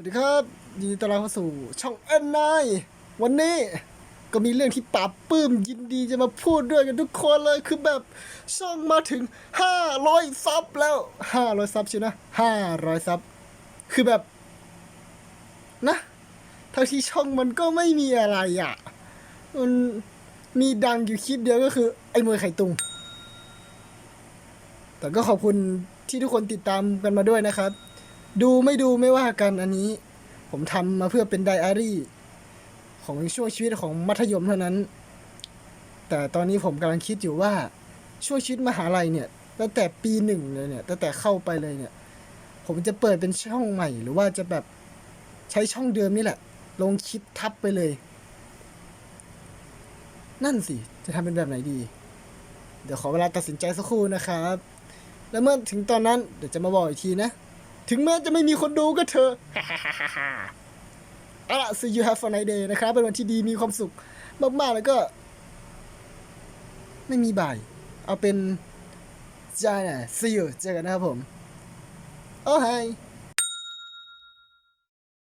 วัสดีครับยินดีต้อนรับเข้าสู่ช่องเอ็นไนวันนี้ก็มีเรื่องที่ปราบปื้มยินดีจะมาพูดด้วยกันทุกคนเลยคือแบบช่องมาถึง 500 ซับแล้ว 500 ซับใช่นะ 500 ซับคือแบบ นะทั้งที่ช่องมันก็ไม่มีอะไรอะมันมีดังอยู่คลิปเดียวก็คือ ไอ้มวยไข่ตุง แต่ก็ขอบคุณที่ทุกคนติดตามกันมาด้วยนะครับ ดูไม่ดูไม่ว่ากันอันนี้ ผมทำมาเพื่อเป็นไดอารี่ ของช่วงชีวิตของมัธยมเท่านั้น แต่ตอนนี้ผมกำลังคิดอยู่ว่าช่วงชีวิตมหาลัยเนี่ยตั้งแต่ปีหนึ่งเลยเนี่ยตั้งแต่เข้าไปเลยเนี่ย ผมจะเปิดเป็นช่องใหม่ หรือว่าจะแบบใช้ช่องเดิมนี่แหละ ลงคลิปทับไปเลย นั่นสิ จะทำเป็นแบบไหนดี เดี๋ยวขอเวลาตัดสินใจสักครู่นะครับ แล้วเมื่อถึงตอนนั้นเดี๋ยวจะมาบอกอีกทีนะ ถึงแม้จะไม่มีคนดูก็เถอะเอาล่ะ see you have a nice day นะครับ เป็นวันที่ดีมีความสุขมากๆ แล้วก็ ไม่มีบ่าย เอาเป็นจ้าน่ะ see you เจอกันนะครับผม โอ้ hi